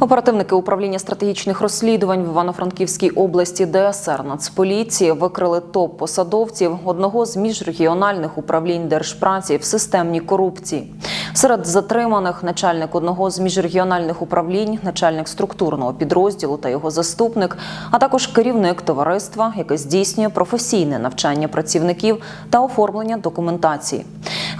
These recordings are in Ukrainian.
Оперативники управління стратегічних розслідувань в Івано-Франківській області ДСР Нацполіції викрили топ-посадовців одного з міжрегіональних управлінь держпраці в системній корупції. Серед затриманих начальник одного з міжрегіональних управлінь, начальник структурного підрозділу та його заступник, а також керівник товариства, яке здійснює професійне навчання працівників та оформлення документації.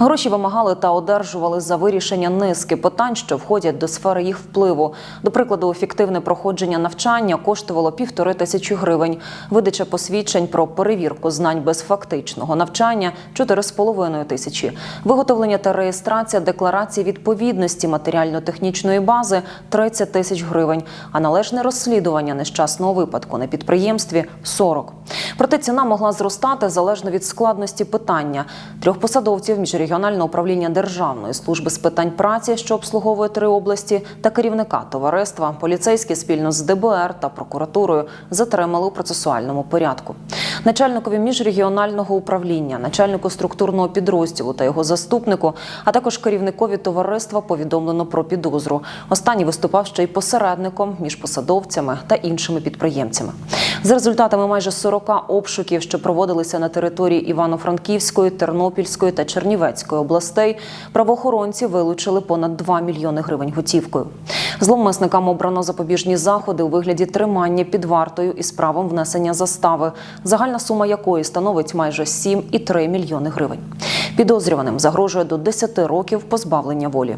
Гроші вимагали та одержували за вирішення низки питань, що входять до сфери їх впливу. До прикладу, ефективне проходження навчання коштувало півтори тисячі гривень. Видача посвідчень про перевірку знань без фактичного навчання чотири з половиною тисячі. Виготовлення та реєстрація декларації відповідності матеріально-технічної бази 30 тисяч гривень. А належне розслідування нещасного випадку на підприємстві 40. Проте ціна могла зростати залежно від складності питання. Трьох посадовців міжрегіонального управління Державної служби з питань праці, що обслуговує три області, та керівника товариства поліцейські спільно з ДБР та прокуратурою затримали у процесуальному порядку. Начальникові міжрегіонального управління, начальнику структурного підрозділу та його заступнику, а також керівникові товариства повідомлено про підозру. Останній виступав ще й посередником між посадовцями та іншими підприємцями. За результатами майже 40 обшуків, що проводилися на території Івано-Франківської, Тернопільської та Чернівецької областей, правоохоронці вилучили понад 2 мільйони гривень готівкою. Зловмисникам обрано запобіжні заходи у вигляді тримання під вартою із правом внесення застави, загальна сума якої становить майже 7,3 мільйони гривень. Підозрюваним загрожує до 10 років позбавлення волі.